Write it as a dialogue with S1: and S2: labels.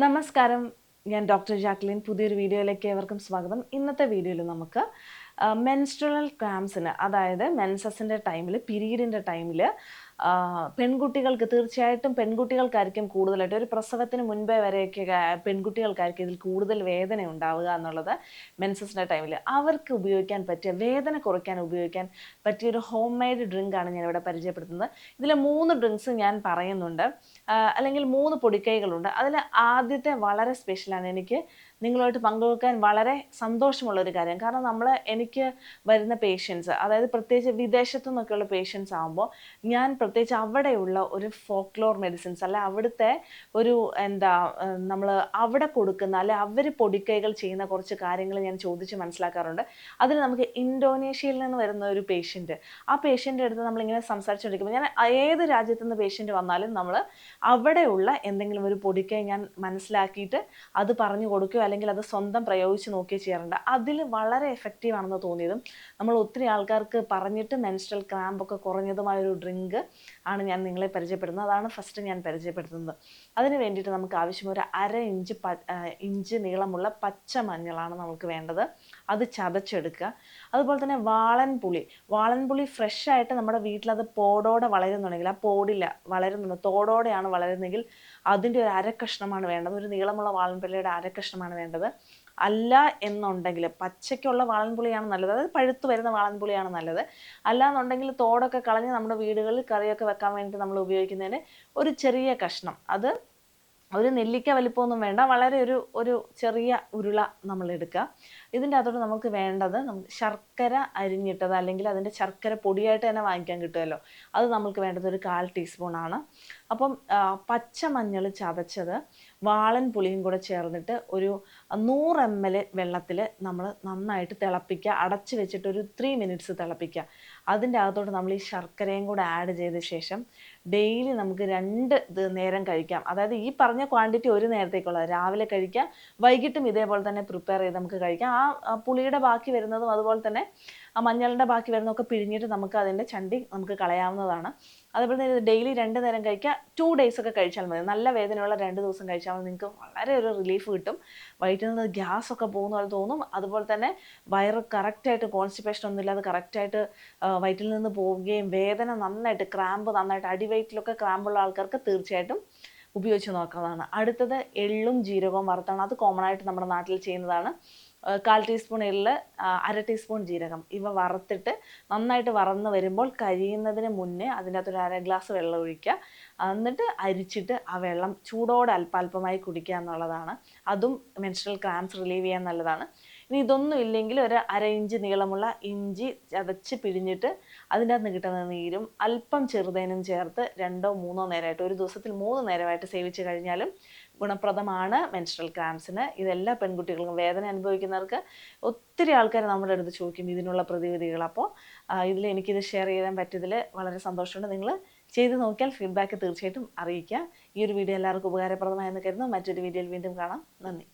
S1: നമസ്കാരം. ഞാൻ doctor Jacqueline. പുതിയൊരു വീഡിയോയിലേക്ക് ഏവർക്കും സ്വാഗതം. ഇന്നത്തെ വീഡിയോയിൽ നമുക്ക് മെൻസ്ട്രൽ ക്രാംസിന് അതായത് മെൻസസിന്റെ ടൈമിൽ പീരീഡിന്റെ ടൈമിൽ പെൺകുട്ടികൾക്ക് തീർച്ചയായിട്ടും പെൺകുട്ടികൾക്കായിരിക്കും കൂടുതലായിട്ട്. ഒരു പ്രസവത്തിന് മുൻപേ വരെയൊക്കെ പെൺകുട്ടികൾക്കായിരിക്കും ഇതിൽ കൂടുതൽ വേദന ഉണ്ടാവുക എന്നുള്ളത് മെൻസസിന്റെ ടൈമിൽ അവർക്ക് ഉപയോഗിക്കാൻ പറ്റിയ വേദന കുറയ്ക്കാൻ ഉപയോഗിക്കാൻ പറ്റിയ ഒരു ഹോം മെയ്ഡ് ഡ്രിങ്കാണ് ഞാൻ ഇവിടെ പരിചയപ്പെടുത്തുന്നത്. ഇതിലെ മൂന്ന് ഡ്രിങ്ക്സ് ഞാൻ പറയുന്നുണ്ട്. അല്ലെങ്കിൽ മൂന്ന് പൊടിക്കൈകളുണ്ട്. അതിൽ ആദ്യത്തെ വളരെ സ്പെഷ്യലാണ് എനിക്ക് നിങ്ങളുമായിട്ട് പങ്കുവെക്കാൻ വളരെ സന്തോഷമുള്ള ഒരു കാര്യം. കാരണം നമ്മൾ എനിക്ക് വരുന്ന പേഷ്യൻസ് അതായത് പ്രത്യേകിച്ച് വിദേശത്തു നിന്നൊക്കെയുള്ള പേഷ്യൻസ് ആകുമ്പോൾ ഞാൻ പ്രത്യേകിച്ച് അവിടെയുള്ള ഒരു ഫോക്ലോർ മെഡിസിൻസ് അല്ലെ അവിടുത്തെ ഒരു എന്താ നമ്മൾ അവിടെ കൊടുക്കുന്ന അല്ലെ അവർ പൊടിക്കൈകൾ ചെയ്യുന്ന കുറച്ച് കാര്യങ്ങൾ ഞാൻ ചോദിച്ച് മനസ്സിലാക്കാറുണ്ട്. അതിൽ നമുക്ക് ഇന്തോനേഷ്യയിൽ നിന്ന് വരുന്ന ഒരു പേഷ്യന്റ് ആ പേഷ്യന്റെ അടുത്ത് നമ്മളിങ്ങനെ സംസാരിച്ചുകൊണ്ടിരിക്കുമ്പോൾ ഞാൻ ഏത് രാജ്യത്തു നിന്ന് പേഷ്യന്റ് വന്നാലും നമ്മൾ അവിടെയുള്ള എന്തെങ്കിലും ഒരു പൊടിക്കൈ ഞാൻ മനസ്സിലാക്കിയിട്ട് അത് പറഞ്ഞു കൊടുക്കുകയോ അല്ലെങ്കിൽ അത് സ്വന്തം പ്രയോഗിച്ച് നോക്കുകയോ ചെയ്യാറുണ്ട്. അതിൽ വളരെ എഫക്റ്റീവ് ആണെന്ന് തോന്നിയതും നമ്മൾ ഒത്തിരി ആൾക്കാർക്ക് പറഞ്ഞിട്ട് മെൻസ്ട്രൽ ക്രാമ്പൊക്കെ കുറഞ്ഞതുമായ ഒരു ഡ്രിങ്ക് ആണ് ഞാൻ നിങ്ങളെ പരിചയപ്പെടുന്നത്. അതാണ് ഫസ്റ്റ് ഞാൻ പരിചയപ്പെടുത്തുന്നത്. അതിന് വേണ്ടിയിട്ട് നമുക്ക് ആവശ്യം ഒരു അര ഇഞ്ച് ഇഞ്ച് നീളമുള്ള പച്ച മഞ്ഞളാണ് നമുക്ക് വേണ്ടത്. അത് ചതച്ചെടുക്കുക. അതുപോലെ തന്നെ വാളൻ പുളി. വാളൻ പുളി ഫ്രഷ് ആയിട്ട് നമ്മുടെ വീട്ടിലത് പോടോടെ വളരുന്നുണ്ടെങ്കിൽ ആ പോടില്ല വളരുന്നുണ്ട് തോടോടെയാണ് വളരുന്നതെങ്കിൽ അതിന്റെ ഒരു അരക്കഷ്ണമാണ് വേണ്ടത്. ഒരു നീളമുള്ള വാളൻ പുളിയുടെ അരക്കഷ്ണമാണ് വേണ്ടത്. അല്ല എന്നുണ്ടെങ്കിൽ പച്ചയ്ക്കുള്ള വാളൻപുളിയാണ് നല്ലത്. അതായത് പഴുത്ത് വരുന്ന വാളൻപുളിയാണ് നല്ലത്. അല്ല എന്നുണ്ടെങ്കിൽ തോടൊക്കെ കളഞ്ഞ് നമ്മുടെ വീടുകളിൽ കറിയൊക്കെ വെക്കാൻ വേണ്ടിയിട്ട് നമ്മൾ ഉപയോഗിക്കുന്നതിന് ഒരു ചെറിയ കഷ്ണം. അത് ഒരു നെല്ലിക്ക വലിപ്പമൊന്നും വേണ്ട. വളരെ ഒരു ഒരു ചെറിയ ഉരുള നമ്മൾ എടുക്കുക. ഇതിന്റെ അകത്തോട്ട് നമുക്ക് വേണ്ടത് നമുക്ക് ശർക്കര അരിഞ്ഞിട്ടത് അല്ലെങ്കിൽ അതിന്റെ ശർക്കര പൊടിയായിട്ട് തന്നെ വാങ്ങിക്കാൻ കിട്ടുമല്ലോ. അത് നമുക്ക് വേണ്ടത് ഒരു കാൽ ടീസ്പൂണാണ് അപ്പം പച്ച മഞ്ഞൾ ചതച്ചത് വാളൻ പുളിയും കൂടെ ചേർന്നിട്ട് ഒരു നൂറ് എം എൽ വെള്ളത്തിൽ നമ്മൾ നന്നായിട്ട് തിളപ്പിക്കുക. അടച്ച് വെച്ചിട്ട് ഒരു ത്രീ മിനിറ്റ്സ് തിളപ്പിക്കുക. അതിന്റെ അകത്തോട്ട് നമ്മൾ ഈ ശർക്കരയും കൂടെ ആഡ് ചെയ്ത ശേഷം ഡെയിലി നമുക്ക് രണ്ട് നേരം കഴിക്കാം. അതായത് ഈ പറഞ്ഞ ക്വാണ്ടിറ്റി ഒരു നേരത്തേക്കുള്ളത് രാവിലെ കഴിക്കാം വൈകിട്ടും ഇതേപോലെ തന്നെ പ്രിപ്പയർ ചെയ്ത് നമുക്ക് കഴിക്കാം. ആ പുളിയുടെ ബാക്കി വരുന്നതും അതുപോലെ തന്നെ ആ മഞ്ഞളിന്റെ ബാക്കി വരുന്നതൊക്കെ പിഴിഞ്ഞിട്ട് നമുക്ക് അതിന്റെ ചണ്ടി നമുക്ക് കളയാവുന്നതാണ്. അതുപോലെ തന്നെ ഇത് ഡെയിലി രണ്ട് നേരം കഴിക്കുക ടു ഡേയ്സ് ഒക്കെ കഴിച്ചാൽ മതി. നല്ല വേദനയുള്ള രണ്ട് ദിവസം കഴിച്ചാൽ മതി. നിങ്ങൾക്ക് വളരെ ഒരു റിലീഫ് കിട്ടും. വയറ്റിൽ നിന്ന് ഗ്യാസ് ഒക്കെ പോകുന്ന പോലെ തോന്നും. അതുപോലെ തന്നെ വയറ് കറക്റ്റായിട്ട് കോൺസ്റ്റിപ്പേഷൻ ഒന്നുമില്ലാതെ കറക്റ്റായിട്ട് വയറ്റിൽ നിന്ന് പോവുകയും വേദന നന്നായിട്ട് ക്രാമ്പ് നന്നായിട്ട് അടിവയറ്റിലൊക്കെ ക്രാമ്പുള്ള ആൾക്കാർക്ക് തീർച്ചയായിട്ടും ഉപയോഗിച്ച് നോക്കുന്നതാണ് അടുത്തത് എള്ളും ജീരകവും വറുത്താണ്. അത് കോമൺ ആയിട്ട് നമ്മുടെ നാട്ടിൽ ചെയ്യുന്നതാണ്. കാൽ ടീസ്പൂൺ എള്ള് അര ടീസ്പൂൺ ജീരകം ഇവ വറുത്തിട്ട് നന്നായിട്ട് വറന്ന് വരുമ്പോൾ കഴിയുന്നതിന് മുന്നേ അതിന്റെ അകത്തൊരു അര ഗ്ലാസ് വെള്ളം ഒഴിക്കുക. എന്നിട്ട് അരിച്ചിട്ട് ആ വെള്ളം ചൂടോടെ അല്പാൽപമായി കുടിക്കുക എന്നുള്ളതാണ്. അതും മെൻസ്ട്രൽ ക്രാംസ് റിലീവ് ചെയ്യാൻ നല്ലതാണ്. ഇനി ഇതൊന്നും ഇല്ലെങ്കിൽ ഒരു അര ഇഞ്ച് നീളമുള്ള ഇഞ്ചി ചതച്ച് പിഴിഞ്ഞിട്ട് അതിന്റെ അകത്ത് കിട്ടുന്ന നീരും അല്പം ചെറുതേനും ചേർത്ത് രണ്ടോ മൂന്നോ നേരമായിട്ട് ഒരു ദിവസത്തിൽ മൂന്ന് നേരമായിട്ട് സേവിച്ച് കഴിഞ്ഞാലും ഗുണപ്രദമാണ് മെൻസ്ട്രൽ ക്രാംസിന് ഇതെല്ലാ പെൺകുട്ടികൾക്കും വേദന അനുഭവിക്കുന്നവർക്ക് ഒത്തിരി ആൾക്കാർ നമ്മുടെ അടുത്ത് ചോദിക്കും ഇതിനുള്ള പ്രതിവിധികൾ. അപ്പോൾ ഇതിൽ എനിക്കിത് ഷെയർ ചെയ്യാൻ പറ്റിയതിൽ വളരെ സന്തോഷമുണ്ട്. നിങ്ങൾ ചെയ്ത് നോക്കിയാൽ ഫീഡ്ബാക്ക് തീർച്ചയായിട്ടും അറിയിക്കുക ഈ ഒരു വീഡിയോ എല്ലാവർക്കും ഉപകാരപ്രദമായെന്ന് കരുതുന്നു. മറ്റൊരു വീഡിയോയിൽ വീണ്ടും കാണാം. നന്ദി.